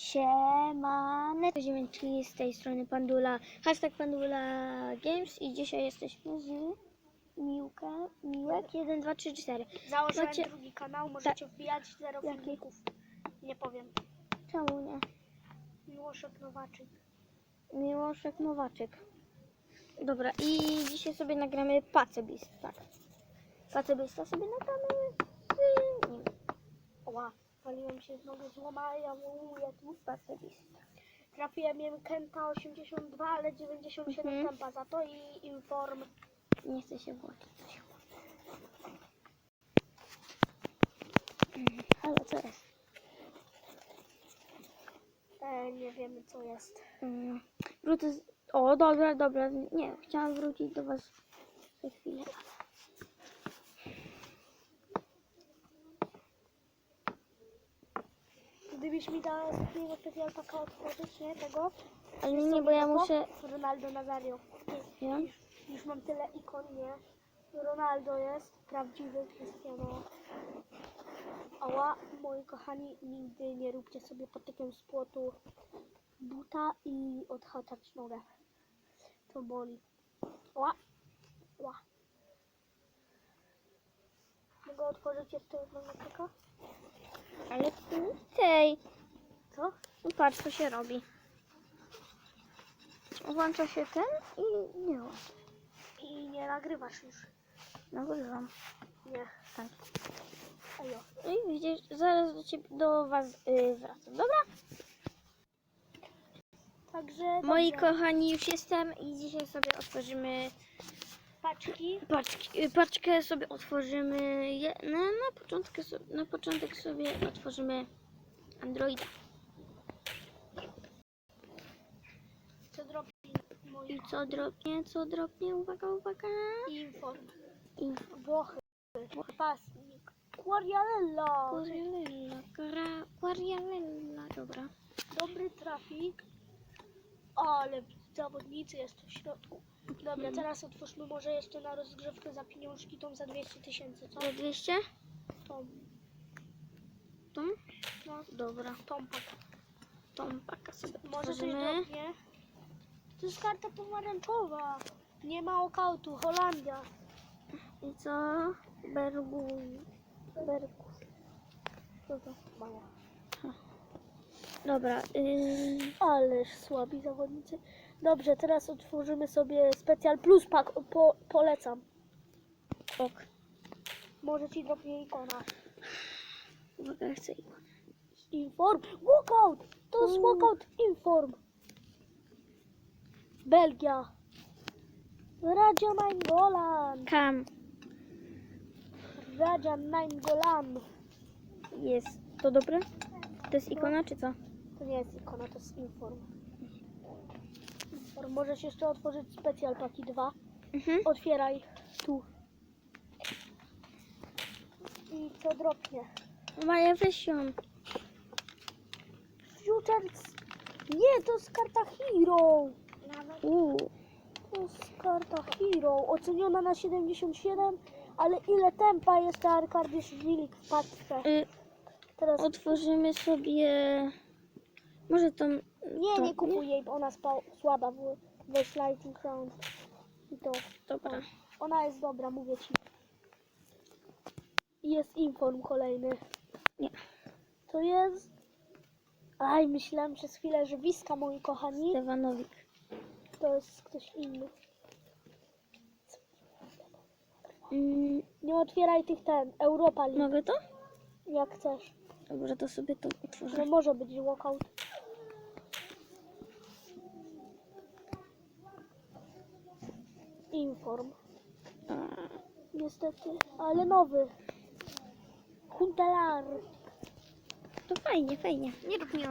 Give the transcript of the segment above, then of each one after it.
Siemane, ziemniaczki z tej strony Pandula, hashtag Pandula Games i dzisiaj jesteśmy z Miłka, Miłek 1, 2, 3, 4. Założyłem Macie- drugi kanał, możecie wbijać zero Jaki? filmików. Nie powiem. Czemu nie? Miłoszek Nowaczyk. Miłoszek Nowaczyk. Dobra, i dzisiaj sobie nagramy Pacebist, tak. Pacebista sobie nagramy z nim. Oła, waliłem się z nogę złoma, ja mówię tu. Pacebist. Trafiłem miałem Kenta 82, ale 97 Mhm. tempa za to i Inform. Nie chcę się włączyć. Halo, co jest? E, nie wiemy co jest. Mm, Wrócę z... O, dobra, dobra. Nie, chciałam wrócić do was za chwilę. Gdybyś mi dał takiego specjal taka otworzyć, nie? Tego? Ale nie, bo ja muszę... Ronaldo Nazario. Ja? Już, już mam tyle ikon, nie? Ronaldo jest, prawdziwy Cristiano. Ała, moi kochani, nigdy nie róbcie sobie patykiem z płotu buta i odhaczać nogę. To boli. Ła, ła. Mogę otworzyć jeszcze jednego patyka? Ale tej. Co? No Patrz, co się robi. Włącza się ten i nie ma. I nie nagrywasz już. Nagrywam. Nie. Tak. Ajo. I widzisz, zaraz do, ciebie, do was y, wracam, dobra? Także Moi dobrze. kochani, już jestem i dzisiaj sobie otworzymy paczki. paczki, y, paczkę sobie otworzymy je, na, na, początku, so- na początek sobie otworzymy Androida. Co drobi moi I co dropnie, co dropnie, uwaga, uwaga. inform. I Włochy. Pasnik. Quarialella. Quarialella, Quarialella, dobra. Dobry trafik. Ale zawodnicy jest w środku. Dobra, teraz otwórzmy może jeszcze na rozgrzewkę za pieniążki tą za 200 tysięcy, co? Za 200? Tą, Tą? no, Dobra, tą pak. tą pakę sobie Może coś otworzymy. drobnie. To jest karta pomarańczowa. Nie ma okautu. Holandia. I co? Bergu. Bergu. To? Mała. Dobra, yy, Ależ słabi zawodnicy. Dobrze, teraz otworzymy sobie specjal plus pak. Po, polecam. ok. Może ci dropnie ikona. Uwaga, chcę ich. Inform. Walkout! To jest Mm. walkout inform. Belgia. Raja Nainggolan. Kam. Raja Nainggolan. Jest. To dobre? To jest ikona, czy co? To nie jest ikona, to jest inform. Możesz jeszcze otworzyć specjal paki 2. Mhm. Otwieraj tu. I co dropnie? Maja, weź ją. Futures. Nie, to jest karta Hero. Uuu. To jest karta Hero. Oceniona na 77, ale ile tempa jest ta Arkadiusz w paczce? Y, Teraz otworzymy sobie... Może tą... nie, to, nie kupuj jej, bo ona spa, słaba w, weź Lightning Round. I to. Dobra. Ona jest dobra, mówię ci. Jest inform kolejny. Nie. To jest... Aj, myślałem przez chwilę, że Wiska, moi kochani, Stewanowik. to jest ktoś inny. Mm, Nie otwieraj tych ten, Europa League, mogę to? jak chcesz. Dobra, to sobie to No otworzę. może być walkout. Inform. Niestety, ale nowy. Huntelar. to fajnie, fajnie. Nie rób mi.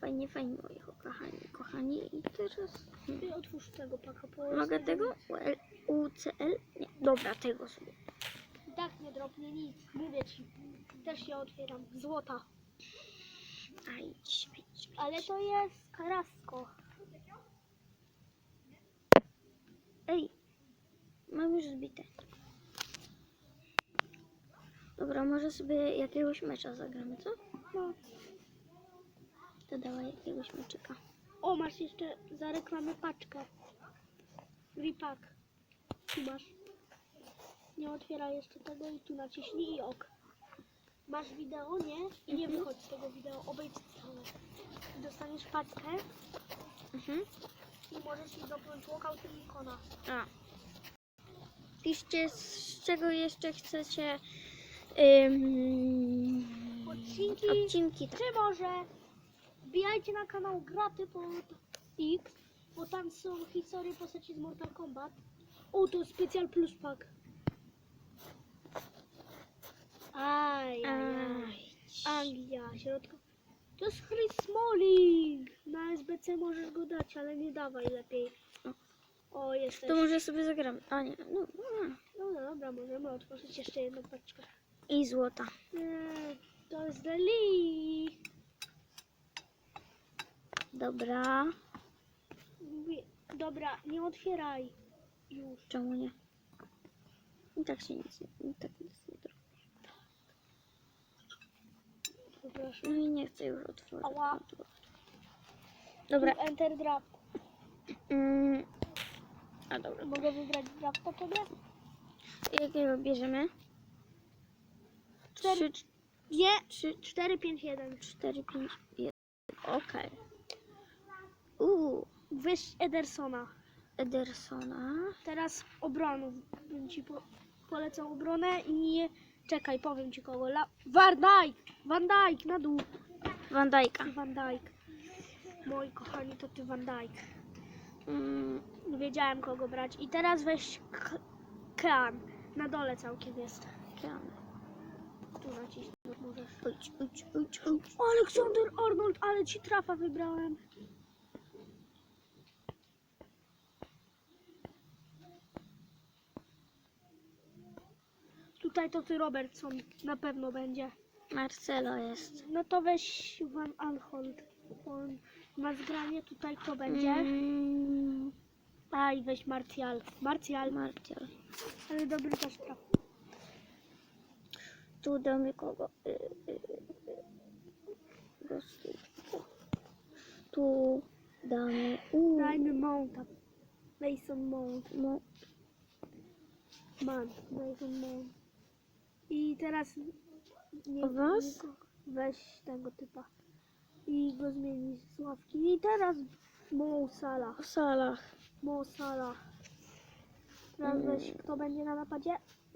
Fajnie, fajnie, moi kochani, kochani. I teraz... Ty otwórz tego paka. bo Mogę tego? UL, UCL? Nie. Dobra, tego sobie. I tak nie dropnie nic. Mówię ci. Też ja otwieram. Złota. A idź, idź, idź. Ale to jest Carrasco. Ej, mam już zbite. Dobra, może sobie jakiegoś mecza zagramy, co? No. To dawaj jakiegoś meczyka. O, masz jeszcze za reklamę paczkę. Ripak. Tu masz. Nie otwieraj jeszcze tego i tu naciśnij i ok. Masz wideo, nie? I nie Mhm. wychodź z tego wideo, obejdź Dostaniesz paczkę Mhm. i możesz mi dopiąć i ikona. A. Piszcie z czego jeszcze chcecie ym, Odcinki. odcinki. Tak. Czy może wbijajcie na kanał Graty pod X, bo tam są historie postaci z Mortal Kombat. O, to specjal plus pack. Aj, aj, aj. Anglia, środka. To jest Chris Smalling. Na SBC możesz go dać, ale nie dawaj lepiej. O, jesteś. To może sobie zagramy. A nie, no, no. No dobra, możemy otworzyć jeszcze jedną paczkę. I złota. Nie, to jest Deli. Dobra. Mówię, Dobra, nie otwieraj. Już. Czemu nie? I tak się nic, nie- i tak nic nie Przepraszam. No i nie chcę już otworzyć. Ała. Dobra. Tu Enter draft. Mm. A dobra. Mogę wybrać draft po tobie? Jakiego bierzemy? Cztery. 3, Nie. 3, 4, 5, 1. 4, 5, 1. Okej. Uuu, Weź Edersona. Edersona. Teraz obronów. Bym ci po, polecał obronę i nie... Czekaj, powiem ci kogo. La... Van Dijk! Van Dijk, na dół. Van Dijk'a. Van Dijk. Moi kochani, to ty Van Dijk. Mm, Wiedziałem kogo brać. I teraz weź Kean. Na dole całkiem jest. Keanu. Tu naciśnij możesz. Ujdź, ujdź, ujdź, ujdź. Aleksander Arnold, ale ci trafa wybrałem. Tutaj to ty Robertson na pewno będzie. Marcelo jest. No to weź Van Anholt. On ma zgranie, tutaj to będzie. Mm, Aj, weź Martial. Martial, Martial. ale dobry też traf. Tu damy kogo? Y, y, y, Gostu. Tu damy. Dajmy Mounta. Mason Mount. mo, Man, Mason Mount. I teraz nie, was? weź tego typa i go zmieni z ławki. I teraz Mo Salah. w salach. Mo Salah. Teraz Mm. weź, kto będzie na napadzie?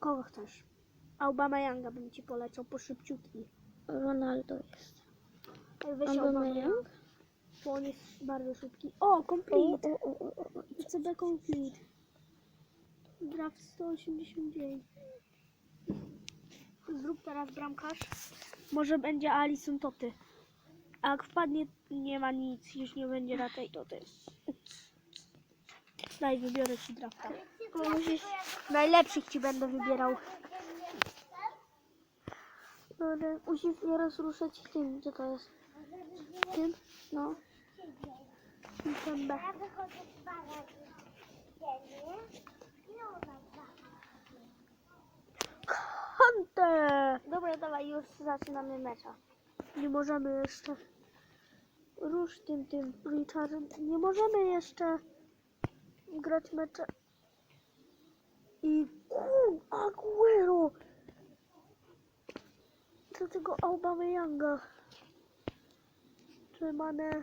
Kogo chcesz? Aubameyanga Yanga bym ci polecał po szybciutki. Ronaldo jest. Weź Aubameyang? Aubameyang, bo on jest bardzo szybki. O, complete. o, o, o, o. CB complete. Draft 189. Zrób teraz bramkarz. Może będzie Alison Toty. A jak wpadnie, nie ma nic. Już nie będzie na tej Toty. Daj, wybiorę ci drafta. Najlepszych ci będę wybierał. Dobra, musisz teraz ruszać tym, co to jest? Tym? No. Tym B. Kante! Dobra, dawaj, już zaczynamy mecza. Nie możemy jeszcze. Rusz tym, tym, Richard. Nie możemy jeszcze grać mecze. I ku, Aguero! Do tego Aubameyanga. Trzymane.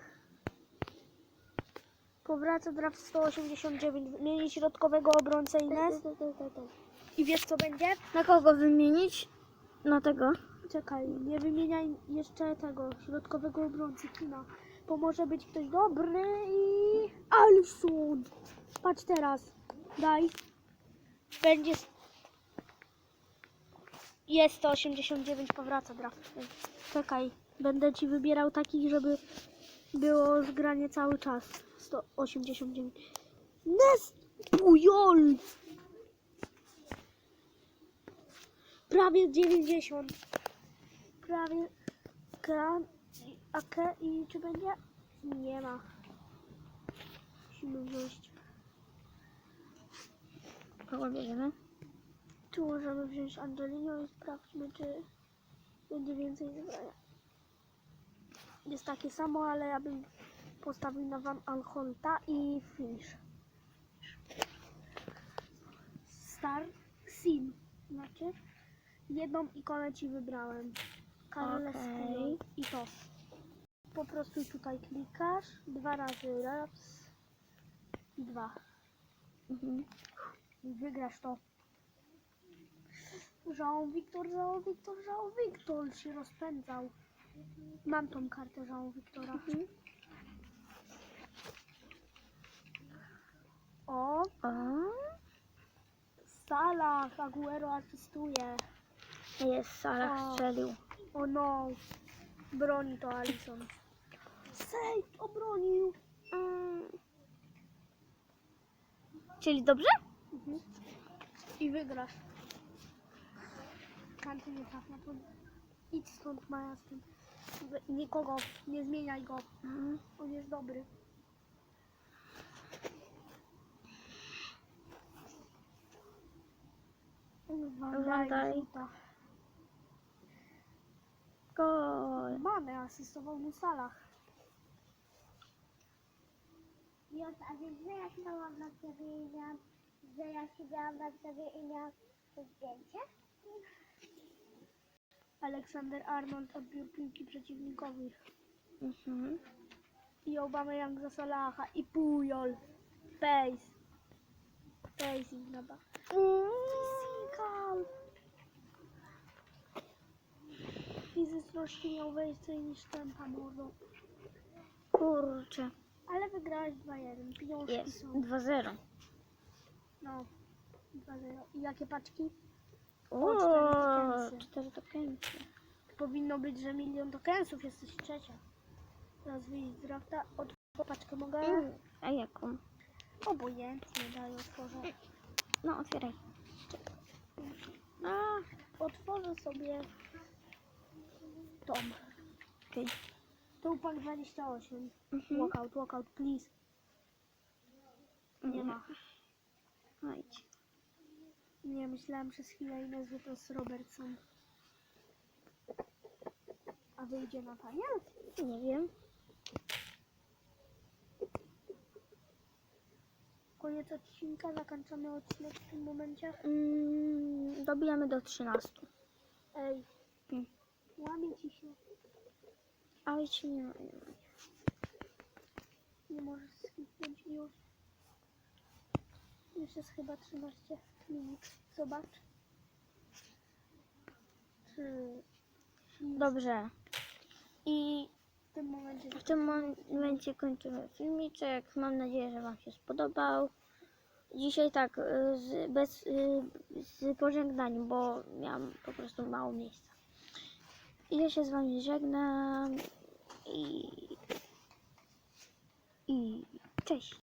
Powraca draft 189. Wymieni środkowego obrońcę Ines. I wiesz co będzie? Na kogo wymienić? Na tego? Czekaj, nie wymieniaj jeszcze tego środkowego obrońcy kina. Bo może być ktoś dobry i... Alisson! Patrz teraz. Daj. Będzie... Jest 189, powraca draft. Czekaj, będę ci wybierał takich, żeby było zgranie cały czas. 189. Nest Pujol! Prawie 90 prawie kran i akę i czy będzie? Nie ma. Musimy wziąć. Kogo bierzemy? Tu możemy wziąć Angelino i sprawdźmy, czy będzie więcej zebrania. Jest takie samo, ale ja bym postawił na Van Alholta i Finish. Star Sim. Znaczy, jedną ikonę ci wybrałem. Carles Okej. I to. Po prostu tutaj klikasz, dwa razy raz i dwa. Mhm. I wygrasz to. Jean Wiktor, Jean Wiktor, Jean Wiktor się rozpędzał. Mam tą kartę Jean Wiktora. Mhm. O, O, Salah, Aguero asystuje. Jest, Salah O. strzelił. O no, broni to Alison. Save, obronił. Mm. Czyli dobrze? Mhm. I wygrasz. Kanty nie trafia, to idź stąd Maja z tym. Nikogo, nie zmieniaj go. Mhm. On jest dobry. Van Dijk Dijk. rzuca. Gol. Mamy, asystował mu Salah. Jota, a wiesz, że ja stałam na ciebie i miałam, że ja siedziałam na ciebie i miałam to zdjęcie? Aleksander Arnold odbiór piłki przeciwnikowi. Mhm. I Aubameyang za Salaha. I Pujol. Pace. Pacing na ba. Physical. Fizyczności miał więcej niż tempa mordo. Kurczę. Ale wygrałeś 2-1. Pieniążki Jest. są. 2-0. No. 2-0. I jakie paczki? O, cztery tokensy. cztery tokensy. Powinno być, że milion tokensów. Jesteś trzecia. Teraz wyjść z drafta. Od paczkę mogę? Mm. A jaką? Obojętnie daj otworzę. No, otwieraj. A, Otworzę sobie tom. okej. Tupak 28. Mhm. Walkout, walkout, please. Nie ma. Idź. Nie, myślałem przez chwilę i nazwę to jest Robertson. A wyjdzie Nataniel? Nie wiem. Koniec odcinka, zakończony odcinek w tym momencie. Mm, dobijamy do 13. Ej, Mm. Łamie ci się. A idź nie ma. nie ma. Nie możesz skipnąć już. Już jest chyba 13 minut. Zobacz. Dobrze. I w tym momencie... W tym momencie kończymy filmiczek. Mam nadzieję, że Wam się spodobał. Dzisiaj tak, y, z, bez, y, z pożegnaniem, bo miałam po prostu mało miejsca. I ja się z Wami żegnam i, i cześć.